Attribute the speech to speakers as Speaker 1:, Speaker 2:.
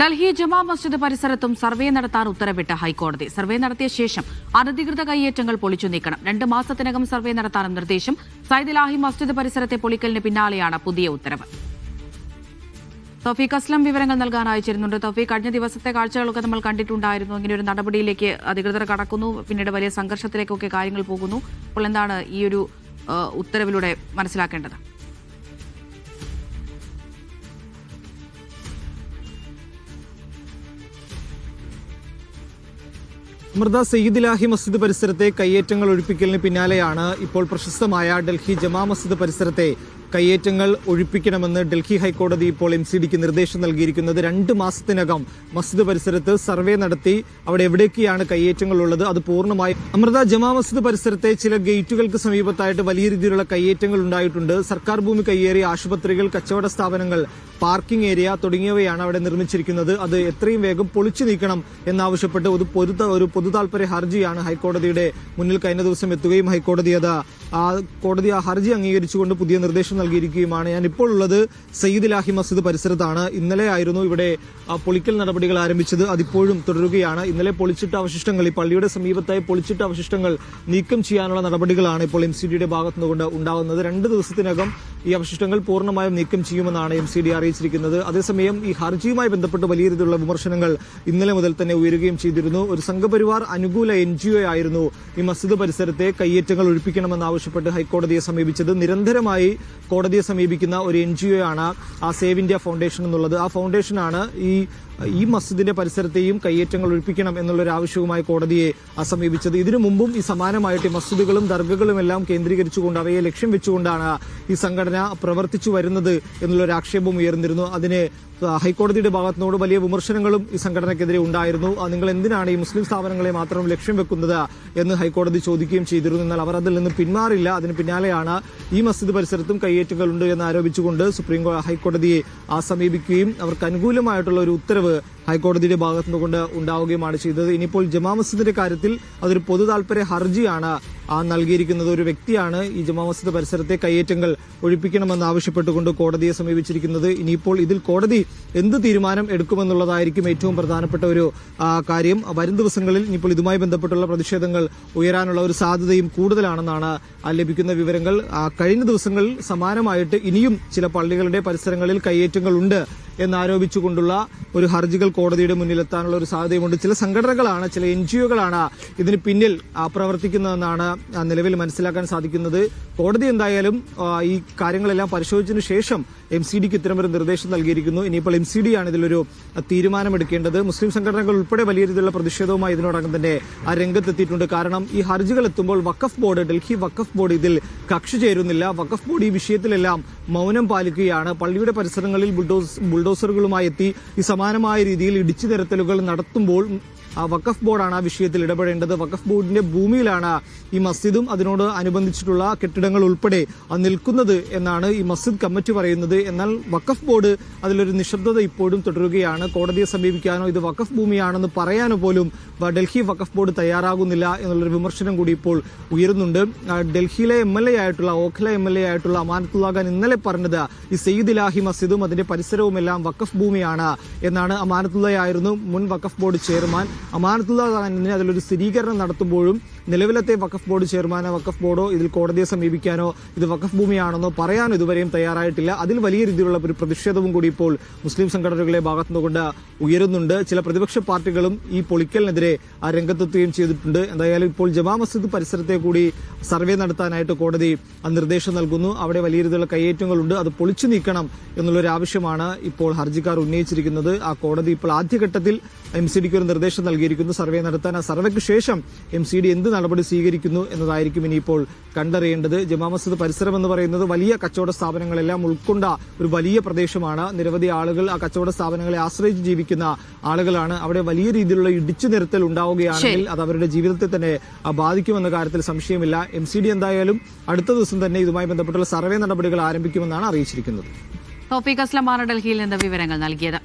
Speaker 1: ഡൽഹി ജമാ മസ്ജിദ് പരിസരത്തും സർവേ നടത്താൻ ഉത്തരവിട്ട ഹൈക്കോടതി. സർവേ നടത്തിയ ശേഷം അനധികൃത കയ്യേറ്റങ്ങൾ പൊളിച്ചു നീക്കണം. രണ്ട് മാസത്തിനകം സർവേ നടത്താനും നിർദ്ദേശം സൈദിലാഹി മസ്ജിദ് പരിസരത്തെ പൊളിക്കലിന് പിന്നാലെയാണ് പുതിയ ഉത്തരവ്. തൗഫീഖ് അസ്ലം വിവരങ്ങൾ നൽകാൻ അയച്ചിരുന്നുണ്ട്. തൗഫീഖ് കഴിഞ്ഞ ദിവസത്തെ കാഴ്ചകളൊക്കെ നമ്മൾ കണ്ടിട്ടുണ്ടായിരുന്നു. ഇങ്ങനെ ഒരു നടപടിയിലേക്ക് അധികൃതർ കടക്കുന്നു. പിന്നീട് വലിയ സംഘർഷത്തിലേക്കൊക്കെ കാര്യങ്ങൾ പോകുന്നു. അപ്പോൾ എന്താണ് ഈ ഒരു ഉത്തരവിലൂടെ മനസ്സിലാക്കേണ്ടത്?
Speaker 2: അമൃത സയ്യിദ് ഇലാഹി മസ്ജിദ് പരിസരത്തെ കയ്യേറ്റങ്ങൾ ഒഴിപ്പിക്കലിന് പിന്നാലെയാണ് ഇപ്പോൾ പ്രശസ്തമായ ഡൽഹി ജമാ മസ്ജിദ് പരിസരത്തെ കയ്യേറ്റങ്ങൾ ഒഴിപ്പിക്കണമെന്ന് ഡൽഹി ഹൈക്കോടതി ഇപ്പോൾ എം സി ഡിക്ക് നിർദ്ദേശം നൽകിയിരിക്കുന്നത്. രണ്ട് മാസത്തിനകം മസ്ജിദ് പരിസരത്ത് സർവേ നടത്തി അവിടെ എവിടേക്കാണ് കയ്യേറ്റങ്ങൾ ഉള്ളത് അത് പൂർണമായി അമൃത ജമാ മസ്ജിദ് പരിസരത്തെ ചില ഗേറ്റുകൾക്ക് സമീപത്തായിട്ട് വലിയ രീതിയിലുള്ള കയ്യേറ്റങ്ങൾ ഉണ്ടായിട്ടുണ്ട്. സർക്കാർ ഭൂമി കയ്യേറി ആശുപത്രികൾ കച്ചവട സ്ഥാപനങ്ങൾ പാർക്കിംഗ് ഏരിയ തുടങ്ങിയവയാണ് അവിടെ നിർമ്മിച്ചിരിക്കുന്നത്. അത് എത്രയും വേഗം പൊളിച്ചു നീക്കണം എന്നാവശ്യപ്പെട്ട് ഒരു പൊതു ഒരു പൊതു താൽപര്യ ഹർജിയാണ് ഹൈക്കോടതിയുടെ മുന്നിൽ കഴിഞ്ഞ ദിവസം എത്തുകയും ഹൈക്കോടതി അത് ആ കോടതി ആ ഹർജി അംഗീകരിച്ചുകൊണ്ട് പുതിയ നിർദ്ദേശം നൽകിയിരിക്കുകയുമാണ്. ഞാൻ ഇപ്പോൾ ഉള്ളത് സയ്യിദ് ലാഹി മസ്ജിദ് പരിസരത്താണ്. ഇന്നലെ ആയിരുന്നു ഇവിടെ പൊളിക്കൽ നടപടികൾ ആരംഭിച്ചത്. അതിപ്പോഴും തുടരുകയാണ്. ഇന്നലെ പൊളിച്ചിട്ട അവശിഷ്ടങ്ങൾ ഈ പള്ളിയുടെ സമീപത്തായി പൊളിച്ചിട്ട അവശിഷ്ടങ്ങൾ നീക്കം ചെയ്യാനുള്ള നടപടികളാണ് ഇപ്പോൾ എം സി ഡിയുടെ ഭാഗത്തുനിന്നുകൊണ്ട് ഉണ്ടാകുന്നത്. രണ്ട് ദിവസത്തിനകം ഈ അവശിഷ്ടങ്ങൾ പൂർണമായും നീക്കം ചെയ്യുമെന്നാണ് എം സി ഡി അറിയിച്ചിരിക്കുന്നത്. അതേസമയം ഈ ഹർജിയുമായി ബന്ധപ്പെട്ട് വലിയ രീതിയിലുള്ള വിമർശനങ്ങൾ ഇന്നലെ മുതൽ തന്നെ ഉയരുകയും ചെയ്തിരുന്നു. ഒരു സംഘപരിവാർ അനുകൂല എൻ ജി ഒ ആയിരുന്നു ഈ മസ്ജിദ് പരിസരത്തെ കയ്യേറ്റങ്ങൾ ഒഴിപ്പിക്കണമെന്നാവശ്യപ്പെട്ട് ഹൈക്കോടതിയെ സമീപിച്ചത്. നിരന്തരമായി കോടതിയെ സമീപിക്കുന്ന ഒരു എൻ ജി ഒ ആണ് ആ സേവ് ഇന്ത്യ ഫൗണ്ടേഷൻ എന്നുള്ളത്. ആ ഫൗണ്ടേഷനാണ് ഈ ഈ മസ്ജിദിന്റെ പരിസരത്തെയും കയ്യേറ്റങ്ങൾ ഒഴിപ്പിക്കണം എന്നുള്ളൊരു ആവശ്യവുമായി കോടതിയെ അസമീപിച്ചത്. സമീപിച്ചത് ഇതിനു മുമ്പും ഈ സമാനമായിട്ട് മസ്ജിദുകളും ദർഗകളും എല്ലാം കേന്ദ്രീകരിച്ചുകൊണ്ട് അവയെ ലക്ഷ്യം വെച്ചുകൊണ്ടാണ് ഈ സംഘടന പ്രവർത്തിച്ചു വരുന്നത് എന്നുള്ളൊരു ആക്ഷേപം ഉയർന്നിരുന്നു. അതിന് ഹൈക്കോടതിയുടെ ഭാഗത്തുനിന്നോട് വലിയ വിമർശനങ്ങളും ഈ സംഘടനയ്ക്കെതിരെ ഉണ്ടായിരുന്നു. നിങ്ങൾ എന്തിനാണ് ഈ മുസ്ലിം സ്ഥാപനങ്ങളെ മാത്രം ലക്ഷ്യം വെക്കുന്നത് എന്ന് ഹൈക്കോടതി ചോദിക്കുകയും ചെയ്തിരുന്നു. എന്നാൽ അവർ അതിൽ നിന്ന് പിന്മാറില്ല. അതിന് പിന്നാലെയാണ് ഈ മസ്ജിദ് പരിസരത്തും കയ്യേറ്റങ്ങളുണ്ട് എന്ന് ആരോപിച്ചുകൊണ്ട് സുപ്രീം ഹൈക്കോടതിയെ സമീപിക്കുകയും അവർക്ക് അനുകൂലമായിട്ടുള്ള ഒരു ഉത്തരവ് ഹൈക്കോടതിയുടെ ഭാഗത്തു നിന്നുകൊണ്ട് ഉണ്ടാവുകയുമാണ് ചെയ്തത്. ഇനിയിപ്പോൾ ജമാ മസ്ജിദിന്റെ കാര്യത്തിൽ അതൊരു പൊതു താൽപര്യ ഹർജിയാണ് ആ നൽകിയിരിക്കുന്നത്. ഒരു വ്യക്തിയാണ് ഈ ജമാ മസ്ജിദ് പരിസരത്തെ കയ്യേറ്റങ്ങൾ ഒഴിപ്പിക്കണമെന്ന് ആവശ്യപ്പെട്ടുകൊണ്ട് കോടതിയെ സമീപിച്ചിരിക്കുന്നത്. ഇനിയിപ്പോൾ ഇതിൽ കോടതി എന്ത് തീരുമാനം എടുക്കുമെന്നുള്ളതായിരിക്കും ഏറ്റവും പ്രധാനപ്പെട്ട ഒരു കാര്യം. വരും ദിവസങ്ങളിൽ ഇനിയിപ്പോൾ ഇതുമായി ബന്ധപ്പെട്ടുള്ള പ്രതിഷേധങ്ങൾ ഉയരാനുള്ള ഒരു സാധ്യതയും കൂടുതലാണെന്നാണ് ലഭിക്കുന്ന വിവരങ്ങൾ. കഴിഞ്ഞ ദിവസങ്ങളിൽ സമാനമായിട്ട് ഇനിയും ചില പള്ളികളുടെ പരിസരങ്ങളിൽ കയ്യേറ്റങ്ങൾ ഉണ്ട് എന്നാരോപിച്ചുകൊണ്ടുള്ള ഒരു ഹർജികൾ കോടതിയുടെ മുന്നിലെത്താനുള്ള ഒരു സാധ്യതയുമുണ്ട്. ചില സംഘടനകളാണ് ചില എൻ ജി ഒകളാണ് ഇതിന് പിന്നിൽ പ്രവർത്തിക്കുന്നതെന്നാണ് നിലവിൽ മനസ്സിലാക്കാൻ സാധിക്കുന്നത്. കോടതി എന്തായാലും ഈ കാര്യങ്ങളെല്ലാം പരിശോധിച്ചതിനു ശേഷം എം സി ഡിക്ക് ഇത്തരമൊരു നിർദ്ദേശം നൽകിയിരിക്കുന്നു. ഇനിയിപ്പോൾ എം സി ഡി ആണ് ഇതിലൊരു തീരുമാനമെടുക്കേണ്ടത്. മുസ്ലിം സംഘടനകൾ ഉൾപ്പെടെ വലിയ രീതിയിലുള്ള പ്രതിഷേധവുമായി ഇതിനോടകം തന്നെ ആ രംഗത്തെത്തിയിട്ടുണ്ട്. കാരണം ഈ ഹർജികൾ എത്തുമ്പോൾ വഖഫ് ബോർഡ് ഡൽഹി വഖഫ് ബോർഡ് ഇതിൽ കക്ഷി ചേരുന്നില്ല. വഖഫ് ബോർഡ് ഈ വിഷയത്തിലെല്ലാം മൗനം പാലിക്കുകയാണ്. പള്ളിയുടെ പരിസരങ്ങളിൽ ബുൾഡോസ് ബുൾഡോസറുകളുമായി എത്തി ഈ സമാനമായ രീതിയിൽ ഇടിച്ചു നിരത്തലുകൾ നടത്തുമ്പോൾ വഖഫ് ബോർഡാണ് ആ വിഷയത്തിൽ ഇടപെടേണ്ടത്. വഖഫ് ബോർഡിന്റെ ഭൂമിയിലാണ് ഈ മസ്ജിദും അതിനോട് അനുബന്ധിച്ചിട്ടുള്ള കെട്ടിടങ്ങൾ ഉൾപ്പെടെ നിൽക്കുന്നത് എന്നാണ് ഈ മസ്ജിദ് കമ്മിറ്റി പറയുന്നത്. എന്നാൽ വഖഫ് ബോർഡ് അതിലൊരു നിശബ്ദത ഇപ്പോഴും തുടരുകയാണ്. കോടതിയെ സമീപിക്കാനോ ഇത് വഖഫ് ഭൂമിയാണെന്ന് പറയാനോ പോലും ഡൽഹി വഖഫ് ബോർഡ് തയ്യാറാകുന്നില്ല എന്നുള്ളൊരു വിമർശനം കൂടി ഇപ്പോൾ ഉയരുന്നുണ്ട്. ഡൽഹിയിലെ എം എൽ എ ആയിട്ടുള്ള ഓഖല എം എൽ എ ആയിട്ടുള്ള അമാനത്തുള്ള ഖാൻ ഇന്നലെ പറഞ്ഞത് ഈ സയ്യിദ് ഇലാഹി മസ്ജിദും അതിന്റെ പരിസരവും എല്ലാം വഖഫ് ഭൂമിയാണ് എന്നാണ്. അമാനത്തുള്ളയായിരുന്നു മുൻ വഖഫ് ബോർഡ് ചെയർമാൻ അമാനത്തുള്ള തന്നെ അതിലൊരു സ്ഥിരീകരണം നടത്തുമ്പോഴും നിലവിലത്തെ വഖഫ് ബോർഡ് ചെയർമാനോ വഖഫ് ബോർഡോ ഇതിൽ കോടതിയെ സമീപിക്കാനോ ഇത് വഖഫ് ഭൂമിയാണെന്നോ പറയാനോ ഇതുവരെയും തയ്യാറായിട്ടില്ല. അതിൽ വലിയ രീതിയിലുള്ള ഒരു പ്രതിഷേധവും കൂടി ഇപ്പോൾ മുസ്ലിം സംഘടനകളെ ഭാഗത്തുനിന്നുകൊണ്ട് ഉയരുന്നുണ്ട്. ചില പ്രതിപക്ഷ പാർട്ടികളും ഈ പൊളിക്കലിനെതിരെ ആ രംഗത്തെത്തുകയും ചെയ്തിട്ടുണ്ട്. എന്തായാലും ഇപ്പോൾ ജമാ മസ്ജിദ് പരിസരത്തെ കൂടി സർവേ നടത്താനായിട്ട് കോടതി നിർദ്ദേശം നൽകുന്നു. അവിടെ വലിയ രീതിയിലുള്ള കയ്യേറ്റങ്ങളുണ്ട്. അത് പൊളിച്ചു നീക്കണം എന്നുള്ളൊരു ആവശ്യമാണ് ഇപ്പോൾ ഹർജിക്കാർ ഉന്നയിച്ചിരിക്കുന്നത്. ആ കോടതി ഇപ്പോൾ ആദ്യഘട്ടത്തിൽ എം സി ഡിക്ക് ഒരു നിർദ്ദേശം നൽകിയിരിക്കുന്നു. സർവേ നടത്താൻ ആ സർവേക്ക് ശേഷം എം സി ഡി എന്ത് നടപടി സ്വീകരിക്കുന്നു എന്നതായിരിക്കും ഇനിയിപ്പോൾ കണ്ടറിയേണ്ടത്. ജമാ മസ്ജിദ് പരിസരം എന്ന് പറയുന്നത് വലിയ കച്ചവട സ്ഥാപനങ്ങളെല്ലാം ഉൾക്കൊണ്ട ഒരു വലിയ പ്രദേശമാണ്. നിരവധി ആളുകൾ ആ കച്ചവട സ്ഥാപനങ്ങളെ ആശ്രയിച്ച് ജീവിക്കുന്ന ആളുകളാണ്. അവിടെ വലിയ രീതിയിലുള്ള ഇടിച്ചു നിരത്തൽ ഉണ്ടാവുകയാണെങ്കിൽ അത് അവരുടെ ജീവിതത്തെ തന്നെ ബാധിക്കുമെന്ന കാര്യത്തിൽ സംശയമില്ല. എം സി ഡി എന്തായാലും അടുത്ത ദിവസം തന്നെ ഇതുമായി ബന്ധപ്പെട്ടുള്ള സർവേ നടപടികൾ ആരംഭിക്കുമെന്നാണ് അറിയിച്ചിരിക്കുന്നത്.
Speaker 1: അസ്ലമാണ് ഡൽഹിയിൽ നിന്ന് വിവരങ്ങൾ നൽകിയത്.